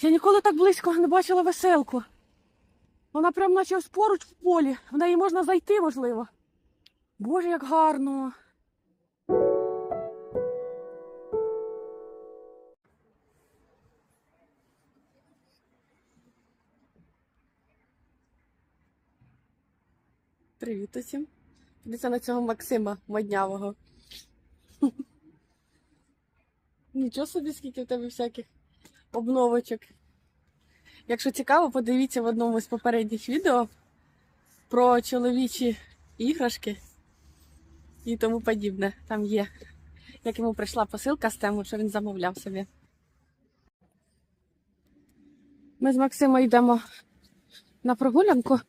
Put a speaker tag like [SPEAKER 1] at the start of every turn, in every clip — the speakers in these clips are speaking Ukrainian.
[SPEAKER 1] Я ніколи так близько не бачила веселку. Вона прям наче ось поруч в полі. В неї можна зайти, можливо. Боже, як гарно. Привіт усім. Дивіться на цього Максима моднявого. Нічого собі, скільки в тебе всяких обновочок. Якщо цікаво, подивіться в одному з попередніх відео про чоловічі іграшки і тому подібне. Там є, як йому прийшла посилка з тему, що він замовляв собі. Ми з Максимом йдемо на прогулянку.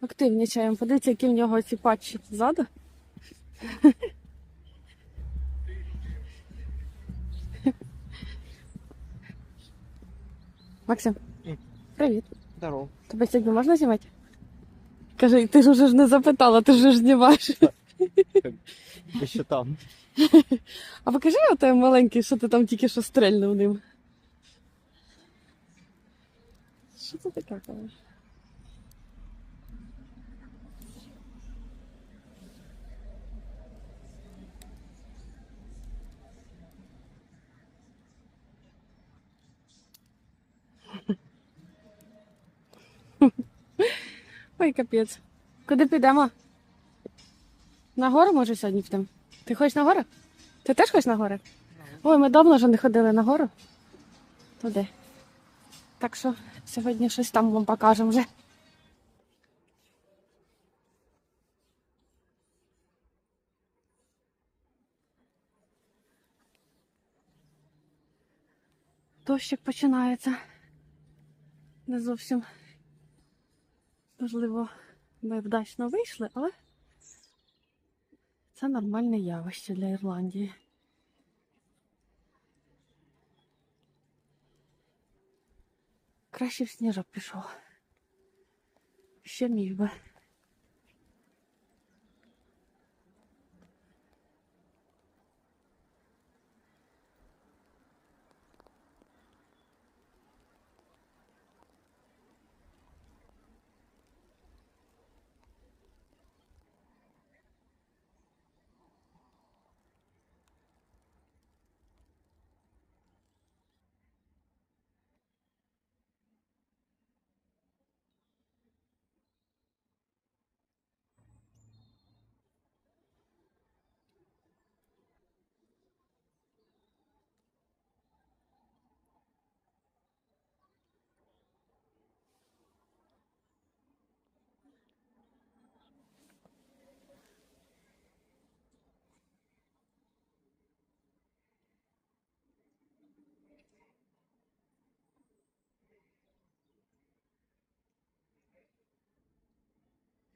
[SPEAKER 1] Активнічаємо. Подивіться, які в нього ці патчі ззаду. Максим, привіт.
[SPEAKER 2] Здорово.
[SPEAKER 1] Тебе сьогодні можна знімати? Кажи, ти ж уже ж не запитала, ти ж знімаєш.
[SPEAKER 2] Ви ще там.
[SPEAKER 1] А покажи оте маленький, що ти там тільки що стрельнув ним. Що це таке? кажеш? Ой, капець. Куди підемо? На гору може сьогодні підемо? Ти хочеш на гору? Ти теж хочеш на гори? Ой, ми давно вже не ходили на гору. Туди. Так що сьогодні щось там вам покажемо вже. Дощик починається. Не зовсім можливо, ми вдачно вийшли, але це нормальне явище для Ірландії. Краще в сніжок пішов. Ще міг би.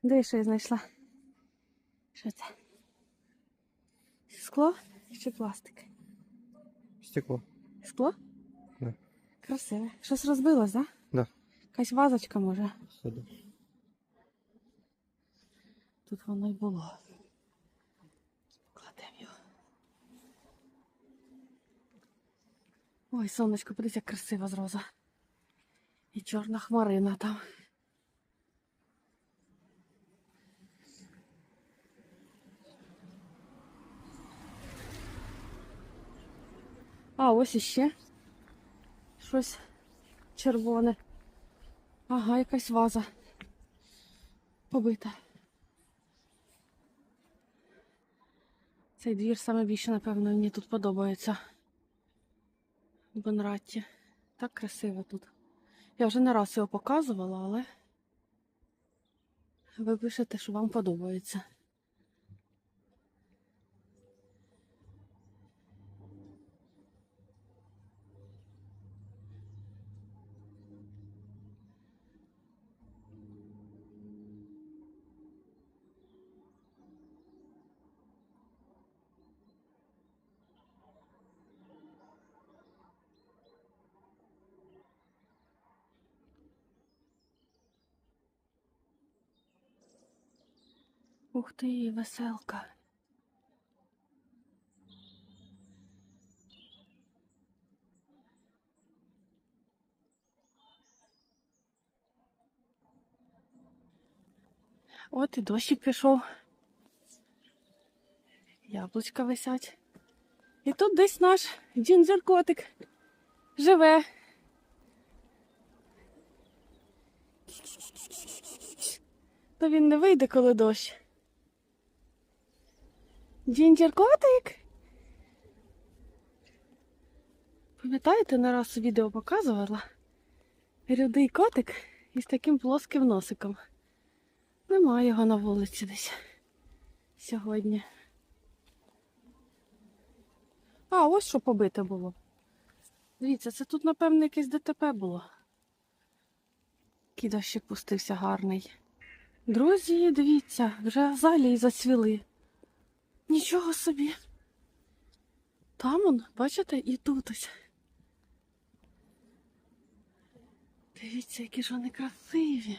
[SPEAKER 1] Де що я знайшла? Що це? Скло чи пластик?
[SPEAKER 2] Стекло.
[SPEAKER 1] Скло?
[SPEAKER 2] Да.
[SPEAKER 1] Красиве. Щось розбилось, так? Да?
[SPEAKER 2] Да.
[SPEAKER 1] Якась вазочка може.
[SPEAKER 2] Сюди.
[SPEAKER 1] Тут воно й було. Кладемо його. Ой, сонечко, подивись, як красиво з роза. І чорна хмарина там. А, ось іще. Щось червоне. Ага, якась ваза. Побита. Цей двір саме більше, напевно, мені тут подобається. В Бонратті. Так красиво тут. Я вже не раз його показувала, але ви пишете, що вам подобається. Ух ти, веселка. От і дощик пішов. Яблучка висять. І тут десь наш джинджер-котик живе. То він не вийде, коли дощ. Джинджер-котик. Пам'ятаєте, не раз відео показувала? Рудий котик із таким плоским носиком. Немає його на вулиці десь сьогодні. А, ось що побите було. Дивіться, це тут, напевно, якесь ДТП було. Який дощик пустився гарний. Друзі, дивіться, вже азалії зацвіли. Нічого собі. Там он, бачите, і тут ось. Дивіться, які ж вони красиві.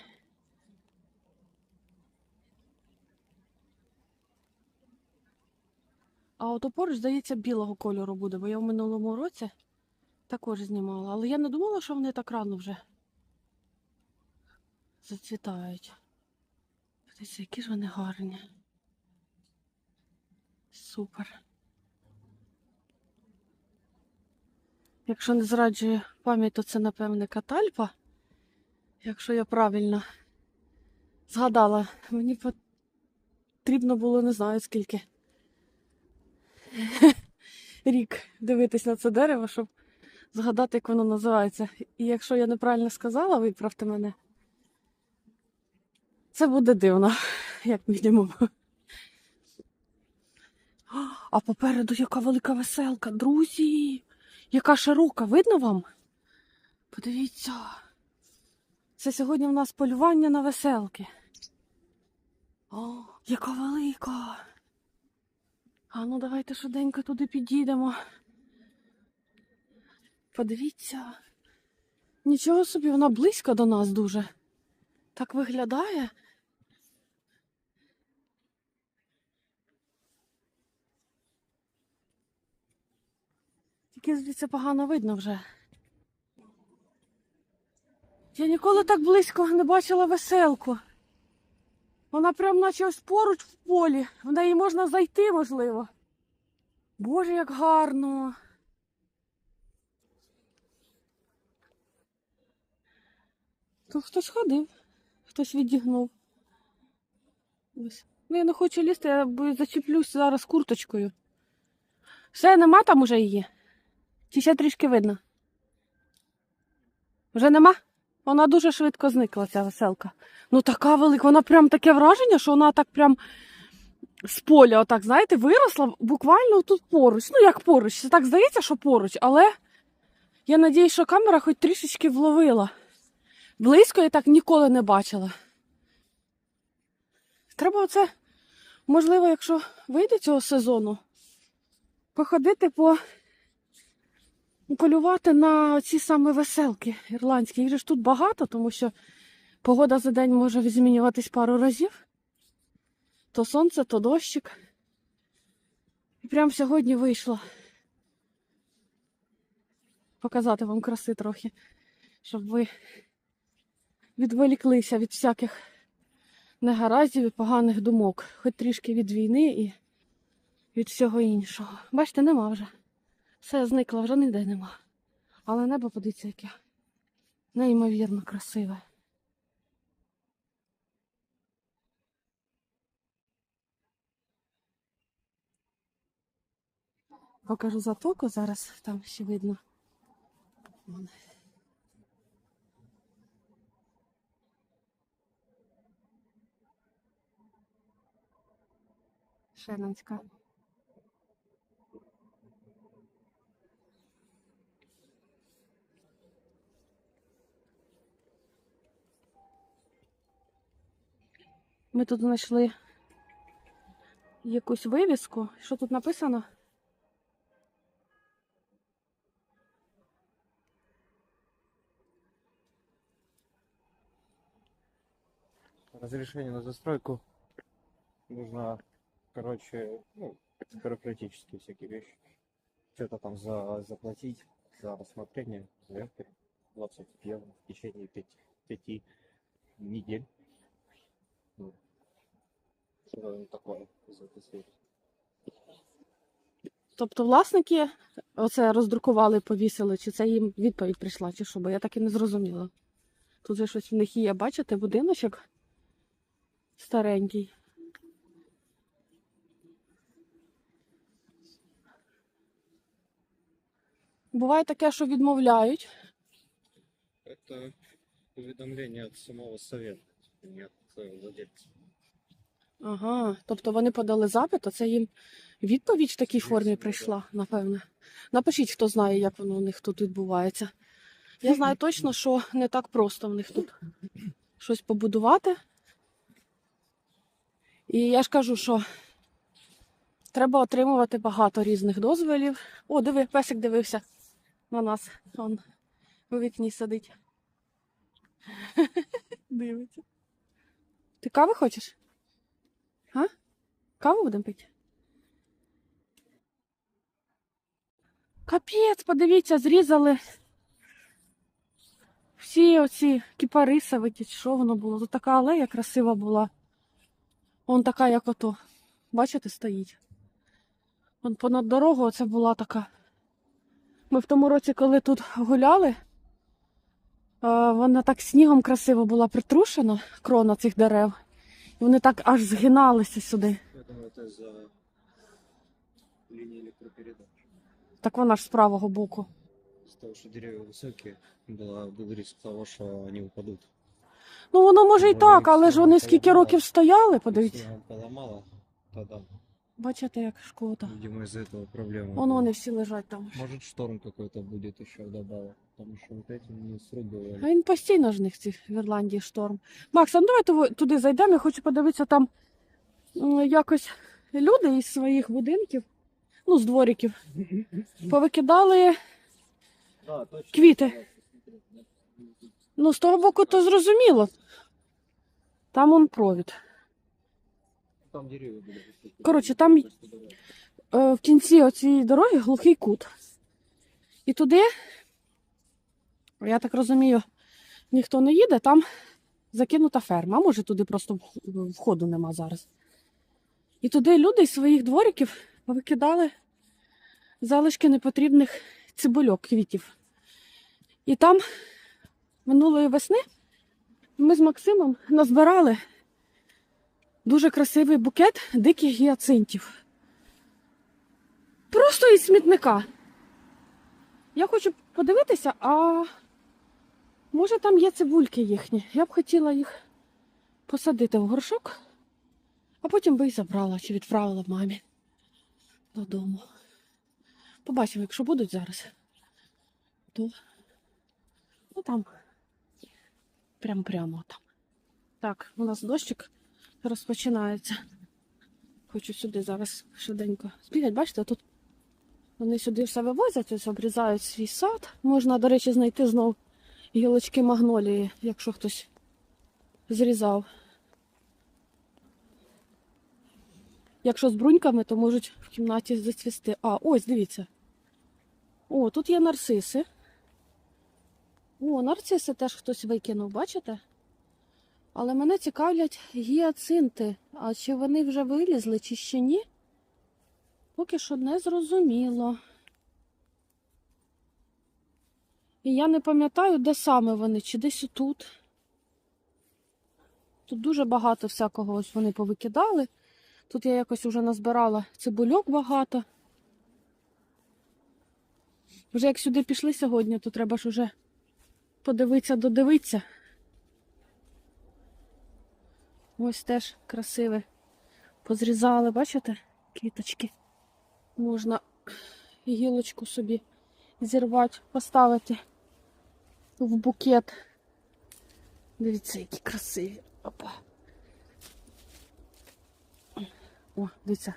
[SPEAKER 1] А от поруч, здається, білого кольору буде, бо я в минулому році також знімала. Але я не думала, що вони так рано вже зацвітають. Дивіться, які ж вони гарні. Супер. Якщо не зраджує пам'ять, то це, напевне, катальпа. Якщо я правильно згадала, мені потрібно було не знаю скільки рік дивитись на це дерево, щоб згадати, як воно називається. І якщо я неправильно сказала, виправте мене. Це буде дивно, як мінімум. А попереду яка велика веселка, друзі! Яка широка, видно вам? Подивіться. Це сьогодні в нас полювання на веселки. О, яка велика. А ну давайте швиденько туди підійдемо. Подивіться. Нічого собі, вона близько до нас дуже. Так виглядає. Тільки звідси погано видно вже. Я ніколи так близько не бачила веселку. Вона прям наче ось поруч в полі. В неї можна зайти, можливо. Боже, як гарно. Тут хтось ходив, хтось відігнув. Ну, я не хочу лізти, я бо зачеплюсь зараз курточкою. Все, нема там уже її? Чи ще трішки видно? Вже нема? Вона дуже швидко зникла, ця веселка. Ну така велика, вона прям таке враження, що вона так прям з поля, отак, знаєте, виросла буквально тут поруч. Ну, як поруч. Це так здається, що поруч, але я надіюсь, що камера хоч трішечки вловила. Близько я так ніколи не бачила. Треба оце, можливо, якщо вийде цього сезону, походити по полювати на ці саме веселки ірландські. Їх ж тут багато, тому що погода за день може змінюватись пару разів. То сонце, то дощик. І прямо сьогодні вийшло показати вам краси трохи, щоб ви відволіклися від всяких негараздів і поганих думок, хоч трішки від війни і від всього іншого. Бачите, нема вже. Все зникло, вже ніде нема. Але небо подивіться, яке неймовірно красиве. Покажу затоку зараз, там ще видно. Вон. Ми тут знайшли якусь вивіску. Що тут написано?
[SPEAKER 2] Разрешение на застройку нужно, короче, ну, бюрократические всякие вещи. Что-то там за, заплатить за рассмотрение заявки 20 евро в течение 5, 5 недель. Ну, что такое из этой сферы.
[SPEAKER 1] Тобто власники оце роздрукували і повісили, чи це їм відповідь прийшла, чи що, бо я так і не зрозуміла. Тут же щось в них є, бачите, будиночок старенький. Буває таке, що відмовляють.
[SPEAKER 2] Это уведомление от самого совета, владельца.
[SPEAKER 1] Ага, тобто вони подали запит, а це їм відповідь в такій формі прийшла, напевне. Напишіть, хто знає, як воно у них тут відбувається. Я знаю точно, що не так просто в них тут щось побудувати. І я ж кажу, що треба отримувати багато різних дозволів. О, диви, песик дивився на нас. Он у вікні сидить. Дивиться. Ти кави хочеш? А? Каву будемо пити? Капець, подивіться, зрізали всі оці кіпариси витять, що воно було. Тут така алея красива була. Вон така, як ото. Бачите, стоїть. Вон понад дорогою це була така. Ми в тому році, коли тут гуляли, вона так снігом красиво була притрушена, крона цих дерев. І вони так аж згиналися сюди.
[SPEAKER 2] Я думаю, это из-за линии электропередач.
[SPEAKER 1] Так вона ж з правого боку.
[SPEAKER 2] Из-за того, что деревья высокие, была, был риск того, что они упадут.
[SPEAKER 1] Ну воно може і
[SPEAKER 2] Вони
[SPEAKER 1] так, але ж
[SPEAKER 2] всього
[SPEAKER 1] вони скільки
[SPEAKER 2] поламали.
[SPEAKER 1] років стояли,
[SPEAKER 2] Если
[SPEAKER 1] подивіться.
[SPEAKER 2] его поломало, тогда,
[SPEAKER 1] Бачите, як шкода.
[SPEAKER 2] видимо, из-за этого проблема.
[SPEAKER 1] Вон
[SPEAKER 2] была.
[SPEAKER 1] вони всі лежать там.
[SPEAKER 2] Может, шторм какой-то будет еще вдобавок, потому что вот эти не
[SPEAKER 1] А
[SPEAKER 2] срубывали.
[SPEAKER 1] він постійно ж в них ці в Ірландії шторм. Макс, а ну давай ту- туди зайдемо. Я хочу подивитися там м, якось люди із своїх будинків, ну, з двориків, повикидали.
[SPEAKER 2] Да, точно.
[SPEAKER 1] Квиты. Ну, з того боку, то зрозуміло. Там он провід.
[SPEAKER 2] Там деревья были высокие.
[SPEAKER 1] Короче, там-
[SPEAKER 2] Так что давай.
[SPEAKER 1] Е, в кінці цієї дороги глухий кут. І туди, я так розумію, ніхто не їде, там закинута ферма. Може туди просто входу нема зараз. І туди люди з своїх двориків повикидали залишки непотрібних цибульок, квітів. І там минулої весни ми з Максимом назбирали дуже красивий букет диких гіацинтів. Просто із смітника. Я хочу подивитися, а може там є цибульки їхні. Я б хотіла їх посадити в горшок, а потім би і забрала чи відправила мамі додому. Побачимо, якщо будуть зараз, то ну там прямо-прямо там. Так, у нас дощик розпочинається. Хочу сюди зараз швиденько збігати. Бачите, тут вони сюди все вивозять, ось обрізають свій сад. Можна, до речі, знайти знов гілочки магнолії, якщо хтось зрізав. Якщо з бруньками, то можуть в кімнаті зацвісти. А, ось, дивіться. О, тут є нарциси. О, нарциси теж хтось викинув, бачите? Але мене цікавлять гіацинти. А чи вони вже вилізли, чи ще ні? Поки що не зрозуміло. І я не пам'ятаю, де саме вони, чи десь отут. Тут дуже багато всякого ось вони повикидали. Тут я якось вже назбирала цибульок багато. Вже як сюди пішли сьогодні, то треба ж уже подивитися, додивитися. Ось теж красиве. Позрізали, бачите, квіточки. Можна гілочку собі зірвати, поставити в букет. Дивіться, які красиві. Опа. О, дивіться.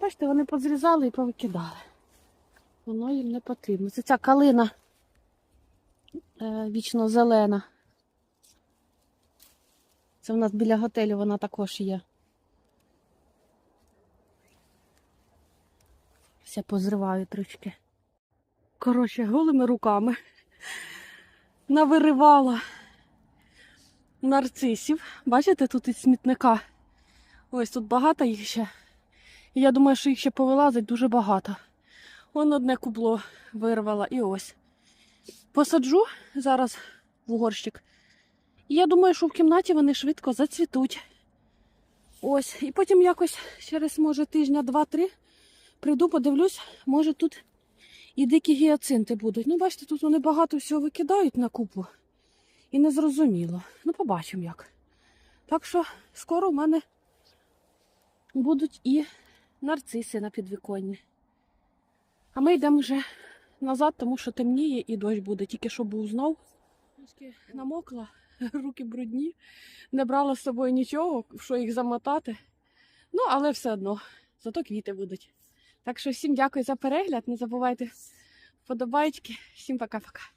[SPEAKER 1] Бачите, вони позрізали і повикидали. Воно їм не потрібно. Це ця калина е, вічно зелена. Це в нас біля готелю вона також є. Все позриваю трішки. Коротше, голими руками навиривала нарцисів. Бачите, тут і смітника. Ось тут багато їх ще. І я думаю, що їх ще повилазить дуже багато. Вон одне кубло вирвала і ось. Посаджу зараз в горщик. І я думаю, що в кімнаті вони швидко зацвітуть. Ось. І потім якось через, може, тижня два-три прийду, подивлюсь, може тут і дикі гіацинти будуть. Ну, бачите, тут вони багато всього викидають на купу. І не зрозуміло. Ну, побачимо як. Так що скоро в мене будуть і нарциси на підвіконні. А ми йдемо вже назад, тому що темніє і дощ буде. Тільки що був знов. Трошки намокла, руки брудні. Не брала з собою нічого, що їх замотати. Ну, але все одно, зато квіти будуть. Так що всім дякую за перегляд. Не забувайте вподобайки. Всім пока-пока.